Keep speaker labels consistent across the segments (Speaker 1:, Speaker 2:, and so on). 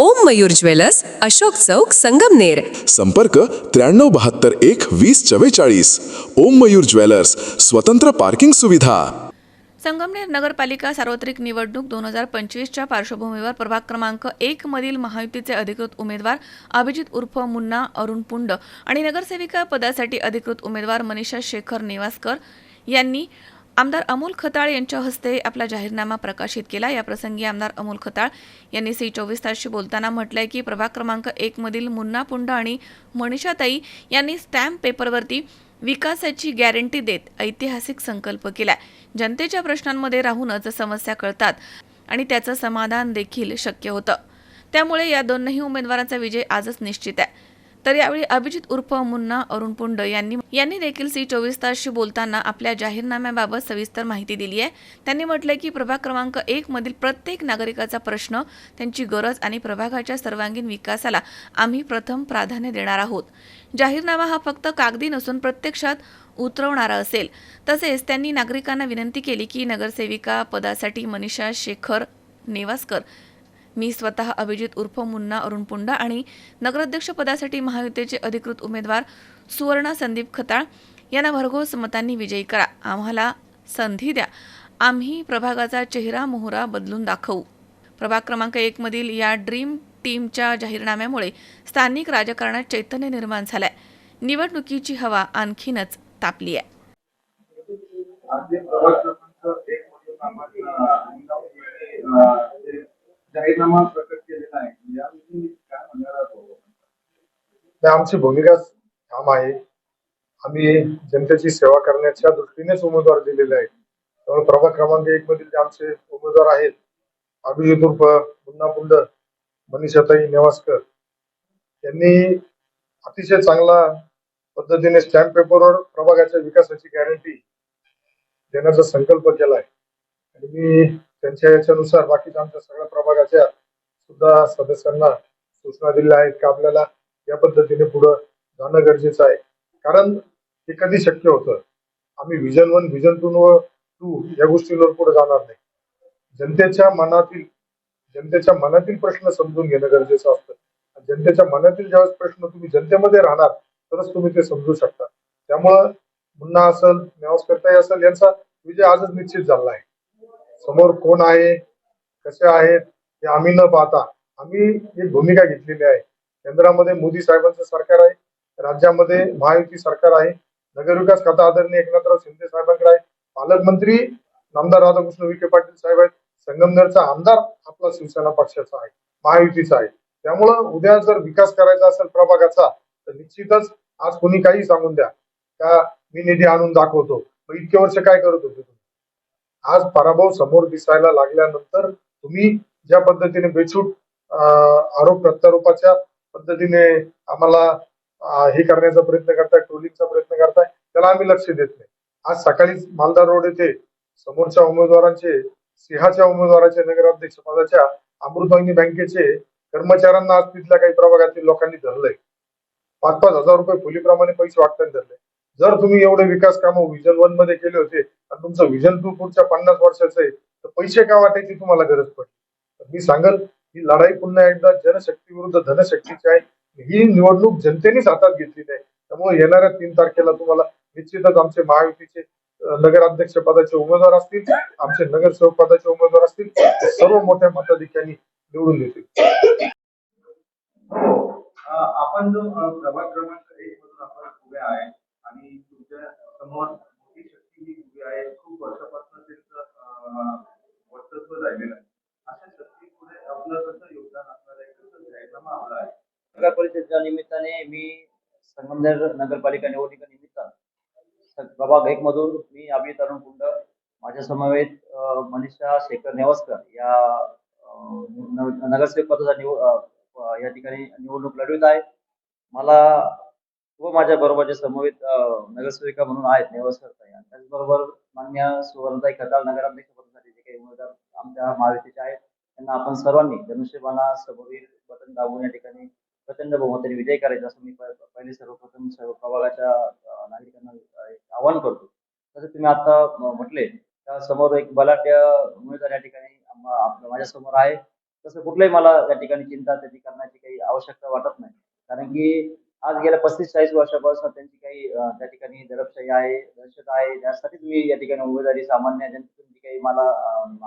Speaker 1: ओम Mayur jewellers Ashok चौक संगमनेर
Speaker 2: संपर्क त्र्याण्णव बहात्तर एक वीस चव्वेचाळीस. ओम मयूर ज्वेलर्स स्वतंत्र पार्किंग सुविधा.
Speaker 3: संगमनेर नगरपालिका सार्वत्रिक निवडणूक दोन हजार पंचवीसच्या पार्श्वभूमीवर प्रभाग क्रमांक एक मधील महायुतीचे अधिकृत उमेदवार अभिजित उर्फ मुन्ना अरुण पुंड आणि नगरसेविका पदासाठी अधिकृत उमेदवार मनीषा शेखर नेवासकर यांनी आमदार अमोल खताळ यांच्या हस्ते आपला जाहीरनामा प्रकाशित केला. या प्रसंगी आमदार अमोल खताळ यांनी सी चोवीस तासशी बोलताना म्हटलंय की प्रभाग क्रमांक एक मधील मुन्ना पुंड आणि मनीषाताई यांनी स्टॅम्प पेपरवरती विकासाची गॅरंटी देत ऐतिहासिक संकल्प केलाय जनतेच्या प्रश्नांमध्ये राहूनच समस्या कळतात आणि त्याचं समाधान देखील शक्य होतं. त्यामुळे या दोनही उमेदवारांचा विजय आजच निश्चित आहे. तर यावेळी अभिजित उर्फ मुन्ना अरुण पुंड यांनी यांनी देखील सी चोवीस तासशी बोलताना आपल्या जाहीरनाम्याबाबत सविस्तर माहिती दिली आहे. त्यांनी म्हटलंय की प्रभाग क्रमांक एक मधील प्रत्येक नागरिकाचा प्रश्न त्यांची गरज आणि प्रभागाच्या सर्वांगीण विकासाला आम्ही प्रथम प्राधान्य देणार आहोत. जाहीरनामा हा फक्त कागदी नसून प्रत्यक्षात उतरवणारा असेल. तसेच त्यांनी नागरिकांना विनंती केली की नगरसेविका पदासाठी मनीषा शेखर नेवासकर मी स्वतः अभिजित उर्फ मुन्ना अरुण पुंडा आणि नगराध्यक्ष पदासाठी महायुतीचे अधिकृत उमेदवार सुवर्णा संदीप खताळ यांना भरघोस मतांनी विजयी करा. आम्हाला संधी द्या. आम्ही प्रभागाचा चेहरा मोहरा बदलून दाखवू. प्रभाग क्रमांक एक मधील या ड्रीम टीमच्या जाहीरनाम्यामुळे स्थानिक राजकारणात चैतन्य निर्माण झालंय. निवडणुकीची हवा आणखीनच तापली आहे.
Speaker 4: आज जे प्रभाग क्रमांक जाहीरनामा प्रकट केलेला आहे. याविषयी काय म्हणणार
Speaker 5: आमची भूमिका ठाम आहे. आम्ही जनतेची सेवा करण्याच्या दृष्टीनेच उमेदवार दिलेले आहेत. त्यामुळे प्रभाग क्रमांक एक मधील जे आमचे उमेदवार आहेत अभिजित उर्फ मुन्ना पुंड मनीषाताई नेवासकर यांनी अतिशय चांगला पद्धतीने स्टॅम्प पेपरवर प्रभागाच्या विकासाची गॅरंटी देण्याचा संकल्प केला आहे. आणि मी त्यांच्या याच्यानुसार बाकीच्या आमच्या सगळ्या प्रभागाच्या सुद्धा सदस्यांना सूचना दिल्या आहेत की आपल्याला या पद्धतीने पुढं जाणं गरजेचं आहे. कारण हे कधी शक्य होतं? आम्ही व्हिजन वन व्हिजन टू व टू या गोष्टींवर पुढे जाणार नाही. जनतेच्या मनातील जनतेच्या मनातील प्रश्न समजून घेणं गरजेचं असतं. जनतेच्या मनातील ज्यावेळेस प्रश्न तुम्ही जनतेमध्ये राहणार तरच तुम्ही ते समजू शकता. त्यामुळं मुन्ना असेल नेवासकर्ताई असेल यांचा विजय आजच निश्चित झाला आहे. समोर कोण आहे कसे आहेत हे आम्ही न पाहता आम्ही एक भूमिका घेतलेली आहे. केंद्रामध्ये मोदी साहेबांचं सरकार आहे राज्यामध्ये महायुती सरकार आहे नगरविकास खाता आदरणीय एकनाथराव शिंदे साहेबांकडे आहे पालकमंत्री नामदार राधाकृष्ण विखे पाटील साहेब आहेत संगमनेरचा आमदार आपला शिवसेना पक्षाचा आहे महायुतीचा आहे. त्यामुळं उद्या जर विकास करायचा असेल प्रभागाचा तर निश्चितच आज कोणी काही सांगून द्या. का मी निधी आणून दाखवतो? मग इतके वर्ष काय करत होते तुम्ही? आज पराभव समोर दिसायला लागल्यानंतर तुम्ही ज्या पद्धतीने बेछूट आरोप प्रत्यारोपाच्या पद्धतीने आम्हाला हे करण्याचा प्रयत्न करताय ट्रोलिंगचा प्रयत्न करताय त्याला आम्ही लक्ष देत नाही. आज सकाळीच मालदार रोड येथे समोरच्या उमेदवारांचे सिंहाच्या उमेदवाराचे नगराध्यक्ष पदाच्या अमृतवाहिनी बँकेचे कर्मचाऱ्यांना आज तिथल्या काही प्रभागातील लोकांनी धरलंय. पाच पाच हजार रुपये खोलीप्रमाणे पैसे वाटताना धरले. जर तुम्ही एवढे विकास कामं व्हिजन वनमध्ये केले होते आणि तुमचं व्हिजन टू पुढच्या पन्नास वर्षाचं आहे. तर पैसे का वाटायची तुम्हाला गरज पडली? मी सांगल ही लढाई पुन्हा एकदा जनशक्ती विरुद्ध धनशक्तीची आहे. ही निवडणूक जनतेनेच हातात घेतलेली आहे. त्यामुळे येणाऱ्या तीन तारखेला तुम्हाला निश्चितच आमचे महायुतीचे नगराध्यक्ष पदाचे उमेदवार असतील आमचे नगरसेवक पदाचे उमेदवार असतील ते सर्व मोठ्या मताधिक्यांनी निवडून देतील.
Speaker 4: हो, आपण जो प्रभाग क्रमांक एक मधून आपण उभे आहे आणि तुमच्यासमोर मोठी शक्ती ही उभी आहे. खूप वर्षापासून त्यांचं वर्चस्व राहिलेलं आहे. अशा शक्ती पुढे आपलं कसं योगदान असणार आहे? कसं जाहीरनामा आपला आहे?
Speaker 6: नगर परिषदेच्या निमित्ताने मी संगमनेर नगरपालिका निवडणुकीनिमित्त प्रभाग एक मधून मी अभि तरुण कुंड माझ्या समवेत मनीषा शेखर नेवसकर या नगरसेवक पदाचा निव या ठिकाणी निवडणूक लढवित आहे. मला व माझ्या बरोबरचे समवेत नगरसेविका म्हणून आहेत नेवस्कर ताई. आणि त्याचबरोबर मान्य सुवर्णताई खताळ नगराध्यक्ष पदासाठी जे काही उमेदवार आमच्या महायुतीचे आहेत त्यांना आपण सर्वांनी धनुष्यबाणा समवीर बटन दाबून या ठिकाणी प्रचंड बहुमताने विजय करायचा असं मी पहिले सर्वप्रथम सर्व प्रभागाच्या नागरिकांना एक आवाहन करतो. तसं तुम्ही आता म्हटले त्या समोर एक बलाढ्य उमेदवार या ठिकाणी माझ्यासमोर माझ्यासमोर आहे. तसं कुठलंही मला या ठिकाणी चिंता त्याची करण्याची काही आवश्यकता वाटत नाही. कारण की आज गेल्या पस्तीस चाळीस वर्षापासून त्यांची काही त्या ठिकाणी दडपशाही आहे दहशत आहे. त्यासाठीच मी या ठिकाणी उमेदवारी सामान्य जनतेतून जी काही मला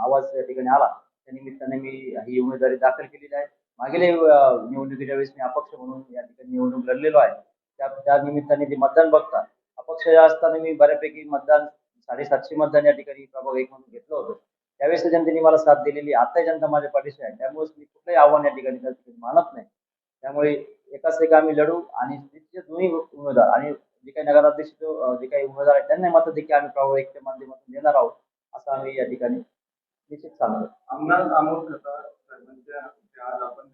Speaker 6: आवाज या ठिकाणी आला त्या निमित्ताने मी ही उमेदवारी दाखल केलेली आहे. मागील निवडणुकीच्या वेळेस मी अपक्ष म्हणून या ठिकाणी निवडणूक लढलेलो आहे. त्या त्या निमित्ताने ते मतदान बघता अपक्ष असताना मी बऱ्यापैकी मतदान साडेसातशे मतदान या ठिकाणी प्रभाग एक म्हणून घेतलं होतं. त्यावेळेस जनतेने मला साथ दिलेली आता जनता माझ्या पाठीशी आहे. त्यामुळेच मी कुठलंही आव्हान या ठिकाणी मानत नाही. त्यामुळे एकाच एक आम्ही लढू आणि तिथचे दोन्ही उमेदवार आणि जे काही नगराध्यक्ष जे काही उमेदवार आहेत त्यांना मत देखील आम्ही प्रभाग एकच्या माध्यमातून देणार आहोत असं आम्ही या ठिकाणी निश्चित सांगतो.
Speaker 4: आमदार अमोल आज आपण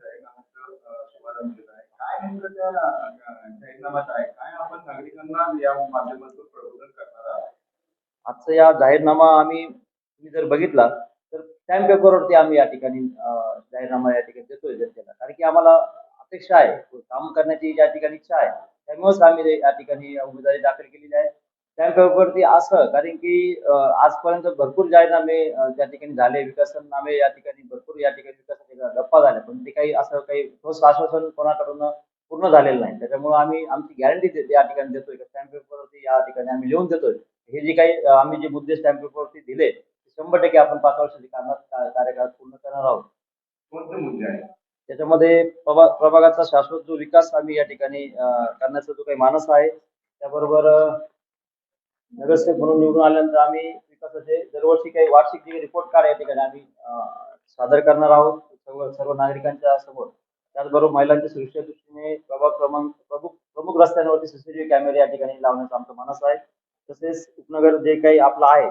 Speaker 4: शुभारंभ केला आहे. काय नेमकं त्या अं, जाहीरनाम्यात आहे? काय आपण नागरिकांना या माध्यमातून प्रबोधन करणार आहात?
Speaker 6: आजचा या जाहीरनामा आम्ही तुम्ही जर बघितला तर स्टॅम्प पेपरवरती आम्ही या ठिकाणी जाहीरनामा या ठिकाणी देतोय जनतेला. कारण की आम्हाला अपेक्षा आहे. काम करण्याची ज्या ठिकाणी इच्छा आहे त्यामुळेच आम्ही या ठिकाणी उमेदवारी दाखल केलेली आहे. स्टॅम्प असं कारण की आजपर्यंत भरपूर जाहीरनामे त्या ठिकाणी झाले विकासनामे या ठिकाणी भरपूर या ठिकाणी विकासाचे गप्पा झाल्या पण ते काही असं काही ठोस आश्वासन कोणाकडून पूर्ण झालेलं नाही. त्याच्यामुळे आम्ही आमची गॅरंटी या ठिकाणी देतोय स्टॅम्प पेपरवरती या ठिकाणी आम्ही लिहून देतोय. हे जे काही आम्ही जे मुद्दे स्टॅम्प पेपरवरती दिले शंभर टक्के आपण पाच वर्षाच्या कामात कार्यकाळात पूर्ण करणार आहोत.
Speaker 4: कोणते मुद्दे आहेत?
Speaker 6: त्याच्यामध्ये प्रभा प्रभागाचा शाश्वत जो विकास आम्ही या ठिकाणी करण्याचा जो काही मानस आहे त्याबरोबर नगरसेवक म्हणून निवडून आल्यानंतर आम्ही विकासाचे दरवर्षी काही वार्षिक जे रिपोर्ट कार्ड या ठिकाणी आम्ही सादर करणार आहोत सर्व सर्व नागरिकांच्या समोर. त्याचबरोबर महिलांच्या सुरक्षे दृष्टीने प्रभाग क्रमांक प्रमुख प्रमुख रस्त्यांवरती सीसीटीव्ही कॅमेरे या ठिकाणी लावण्याचा आमचा मानस आहे. तसेच उपनगर जे काही आपलं आहे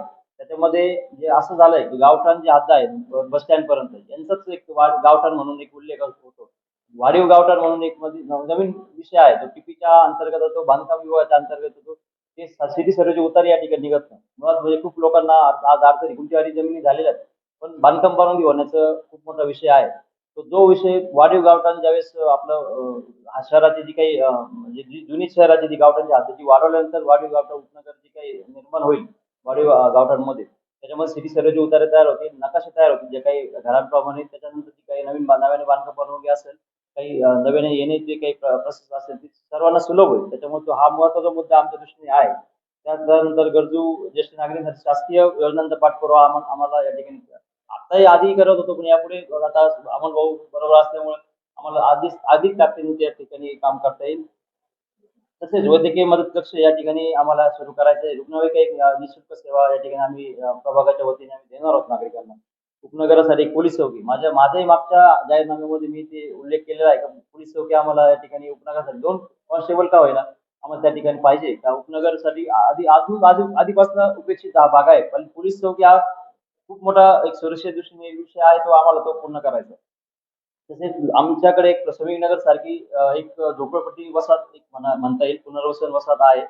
Speaker 6: त्याच्यामध्ये जे असं झालंय की गावठाण जे आता आहे बस स्टँड पर्यंत यांचाच एक गावठाण म्हणून एक उल्लेख होतो वाढीव गावठाण म्हणून एक नवीन विषय आहे तो टीपीच्या अंतर्गत येतो बांधकाम विभागाच्या अंतर्गत येतो ते सिटी सर्वेचे उतारे या ठिकाणी निघत नाही. मुळात म्हणजे खूप लोकांना आज आज अडचणी गुंठेवारी जमिनी झालेल्या आहेत. पण बांधकाम परवानगी होण्याचं खूप मोठा विषय आहे. तो जो विषय वाढीव गावठाण ज्यावेळेस आपलं शहराची जी काही म्हणजे जी जुनी शहराची जी गावठाणची हद्द ती वाढवल्यानंतर वाढीव गावठाण उपनगर जी काही निर्माण होईल वाडी गावठाणमध्ये. त्याच्यामध्ये सिटी सर्वेचे उतारे तयार होते नकाशे तयार होते जे काही घरांप्रमाणे त्याच्यानंतर जी काही नवीन नव्याने बांधकाम परवानगी असेल काही नव्याने येणे जे काही प्रोसेस असेल ती सर्वांना सुलभ होईल. त्याच्यामुळे तो हा महत्त्वाचा मुद्दा आमच्या दृष्टीने आहे. त्यानंतर गरजू ज्येष्ठ नागरिकांसाठी शासकीय योजनांचा पाठपुरावा आम्हाला आम्हाला या ठिकाणी आताही आधी करत होतो पण यापुढे आता अमोल भाऊ बरोबर असल्यामुळे आम्हाला आधीच अधिक ताकदीने त्या ठिकाणी काम करता येईल. तसेच वैद्यकीय मदत कक्ष या ठिकाणी आम्हाला सुरू करायचं आहे रुग्णवाहिका एक निशुल्क सेवा या ठिकाणी आम्ही प्रभागाच्या वतीने आम्ही देणार आहोत नागरिकांना. उपनगरासाठी पोलीस चौकी. माझ्या माझ्याही मागच्या जाहीरनाम्यामध्ये मी ते उल्लेख केलेला आहे. का पोलीस चौकी आम्हाला या ठिकाणी उपनगरासाठी दोन कॉन्स्टेबल का होईना आम्हाला त्या ठिकाणी पाहिजे. त्या उपनगरसाठी आधी अजून आधी आधीपासून उपेक्षित हा भाग आहे. पण पोलीस चौकी हा खूप मोठा एक सुरक्षे दृष्टीने विषय आहे तो आम्हाला तो पूर्ण करायचा आहे. तसेच आमच्याकडे एक श्रमिक नगर सारखी एक झोपडपट्टी वसाहत एक म्हणता येईल पुनर्वसन वसाहत आहे.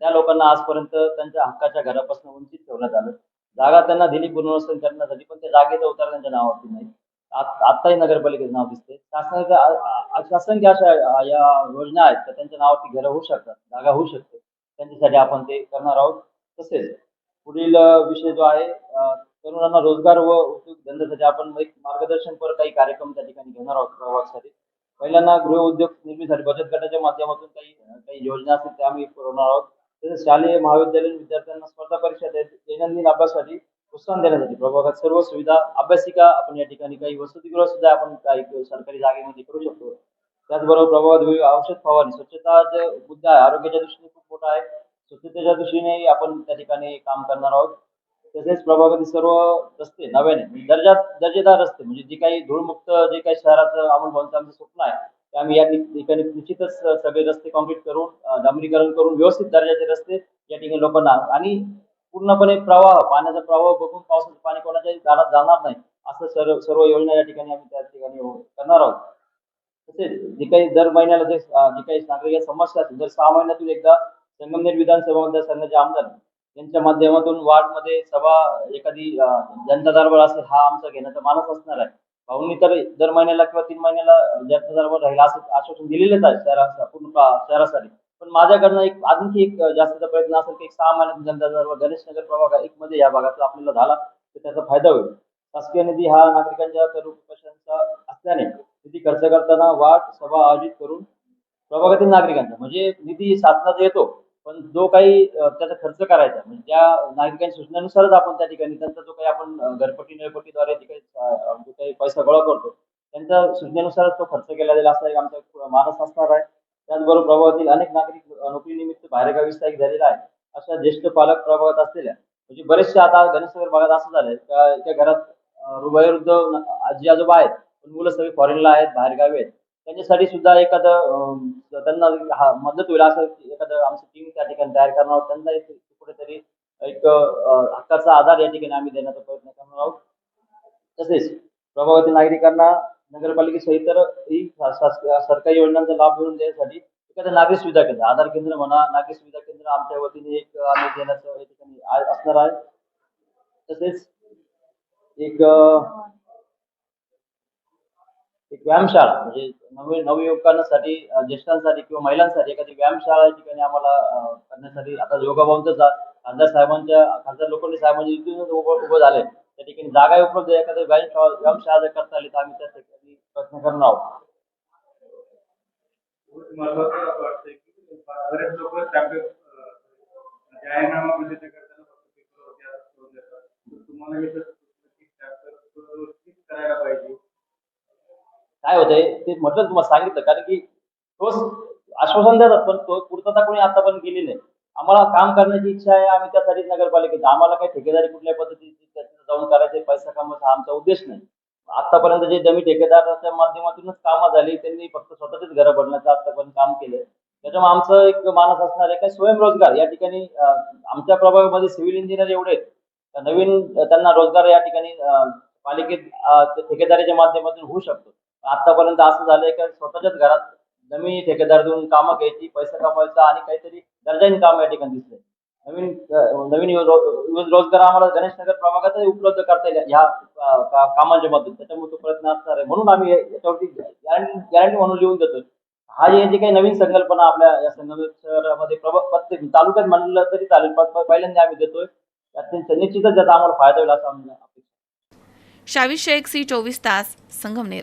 Speaker 6: त्या लोकांना आजपर्यंत त्यांच्या हक्काच्या घरापासून वंचित ठेवण्यात आलं. जागा त्यांना दिली पुनर्वसन करण्यासाठी पण त्या जागेचा उतार त्यांच्या नावावरती नाही. आत्ताही नगरपालिकेचं नाव दिसते शासनाच्या असंख्य अशा या योजना आहेत तर त्यांच्या नावावरती घरं होऊ शकतात जागा होऊ शकते. त्यांच्यासाठी आपण ते करणार आहोत. तसेच पुढील विषय जो आहे तरुणांना रोजगार व उद्योग धंद्यासाठी आपण एक मार्गदर्शनपर काही कार्यक्रम त्या ठिकाणी घेणार आहोत प्रवासासाठी. पहिल्यांदा गृह उद्योग निर्मितीसाठी बचत गटाच्या माध्यमातून काही काही योजना असतील त्या आम्ही पुरवणार आहोत. तसेच शालेय महाविद्यालयीन विद्यार्थ्यांना स्पर्धा परीक्षा देत दैनंदिन अभ्यासासाठी प्रोत्साहन देण्यासाठी प्रभागात सर्व सुविधा अभ्यासिका आपण या ठिकाणी काही वसतिगृह सुद्धा आपण काही सरकारी जागेमध्ये करू शकतो. त्याचबरोबर प्रभागात औषध फवारणी स्वच्छता मुद्दा आहे. आरोग्याच्या दृष्टीने खूप मोठा आहे. स्वच्छतेच्या दृष्टीने आपण त्या ठिकाणी काम करणार आहोत. तसेच प्रभागातील सर्व रस्ते नव्याने म्हणजे दर्जा दर्जेदार रस्ते म्हणजे जे काही धूळमुक्त जे काही शहराचं अंमलबजावणीचं आमचं स्वप्न आहे ते आम्ही या ठिकाणी निश्चितच सगळे रस्ते कॉम्प्लीट करून डांबरीकरण करून व्यवस्थित दर्जाचे रस्ते या ठिकाणी लोकांना आणि पूर्णपणे प्रवाह पाण्याचा प्रवाह बघून पावसाचं पाणी कोणाच्याही दारात जाणार नाही असं सर्व सर्व योजना या ठिकाणी आम्ही त्या ठिकाणी हो, करणार आहोत. तसेच जे काही दर महिन्याला जे जे काही नागरिक समस्या असतील दर सहा महिन्यातून एकदा संगमनेर विधानसभा मतदारसंघाचे आमदार त्यांच्या माध्यमातून वार्डमध्ये सभा एखादी जनता दरबार असेल हा आमचा घेण्याचा मानस असणार आहे. भाऊंनी तर दर महिन्याला किंवा तीन महिन्याला जनता दरबार राहील असं आश्वासन दिलेलेच आहे शहरा पूर्ण शहरासाठी. पण माझ्याकडनं एक आणखी एक जास्तीचा प्रयत्न असेल की एक सहा महिन्यात जनता दरबार गणेश नगर प्रभाग एक मध्ये या भागातला आपल्याला झाला तर त्याचा फायदा होईल. शासकीय निधी हा नागरिकांच्या सर्व असल्याने निधी खर्च करताना वाट सभा आयोजित करून प्रभागातील नागरिकांचा म्हणजे निधी शासनाचा येतो. पण जो काही त्याचा खर्च करायचा म्हणजे त्या नागरिकांच्या सूचनेनुसारच आपण त्या ठिकाणी त्यांचा जो काही आपण घरपट्टी नळपट्टीद्वारे जे काही जो काही पैसा गोळा करतो त्यांच्या सूचनेनुसारच तो खर्च केला जाईल असा एक आमचा मानस असणार आहे. त्याचबरोबर प्रभावातील अनेक नागरिक नोकरीनिमित्त बाहेरगावी स्थायिक झालेला आहे अशा ज्येष्ठ पालक प्रभावात असलेल्या म्हणजे बरेचसे आता गणेशनगर भागात असं झालंय का त्या घरात अं, वयोवृद्ध आजी आजोबा आहेत पण मुलं सगळी फॉरेनला आहेत बाहेरगावी आहेत. त्यांच्यासाठी सुद्धा एखादं त्यांना हा मदत होईल असं एखादं आमचं टीम त्या ठिकाणी तयार करणार आहोत. त्यांना एक कुठेतरी एक हक्काचा आधार या ठिकाणी आम्ही देण्याचा प्रयत्न करणार आहोत. तसेच प्रभावती नागरिकांना नगरपालिकेसह इतरही सरकारी योजनांचा लाभ मिळवून देण्यासाठी एखादं नागरी सुविधा केंद्र आधार केंद्र म्हणा नागरी सुविधा केंद्र आमच्या वतीने एक आम्ही देण्याचं या ठिकाणी असणार आहे. तसेच एक एक व्यायामशाळा म्हणजे नवी नवयुवकांसाठी ज्येष्ठांसाठी किंवा महिलांसाठी एखादी व्यायामशाळा या ठिकाणी आम्हाला करण्यासाठी आता योगाभाऊंचं खासदार साहेबांच्या खासदार लोखंडे साहेबांच्या युतीतूनच उभं उभं झाले. त्या ठिकाणी जागा उपलब्ध आहे, एखादी व्यायामशाळा व्यायामशाळा जर करता आली तर आम्ही त्या ठिकाणी प्रयत्न करणार आहोत.
Speaker 4: बरेच लोक जाहीरनामा म्हणजे प्रसिद्ध करताना फक्त तुम्हाला करायला पाहिजे.
Speaker 6: काय होतंय? ते म्हटलं तुम्हाला सांगितलं. कारण की तोच आश्वासन देतात पण तो. पूर्तता कोणी आता पण गेली नाही. आम्हाला काम करण्याची इच्छा आहे. आम्ही त्यासाठी नगरपालिकेत आम्हाला काही ठेकेदारी कुठल्या पद्धतीची त्याच्यात जाऊन करायचे पैसा कमवायचा हा आमचा उद्देश नाही. आतापर्यंत जे जमी ठेकेदाराच्या माध्यमातूनच कामं झाली. त्यांनी फक्त स्वतःचीच घरं भरण्याचं आतापर्यंत काम केलंय. त्याच्यामुळे आमचं एक मानस असणार आहे काय स्वयंरोजगार या ठिकाणी आमच्या प्रभागामध्ये सिव्हिल इंजिनियर एवढे आहेत. नवीन त्यांना रोजगार या ठिकाणी पालिकेत ठेकेदारीच्या माध्यमातून होऊ शकतो. आतापर्यंत असं झालंय की स्वतःच्याच घरात जमीन ठेकेदार देऊन कामं घ्यायची पैसा कमवायचा आणि काहीतरी दर्जाने काम या ठिकाणी दिसले नवीन नवीन रोजगार आम्हाला गणेश नगर प्रभागातही उपलब्ध करता येईल ह्या कामांच्या मधून त्याच्यामुळे तो प्रयत्न असणार आहे. म्हणून आम्ही याच्यावरती गॅरंटी गॅरंटी म्हणून लिहून देतोय. हा जे काही नवीन संकल्पना आपल्या या संगमेश्वर शहरामध्ये प्रत्येक तालुक्यात म्हणलं तरी चालेल. पहिल्यांदा आम्ही देतोय. त्यात निश्चितच त्याचा आम्हाला फायदा होईल असं आम्ही अपेक्षा
Speaker 3: शावी शेख सी चोवीस तास संगमनेर.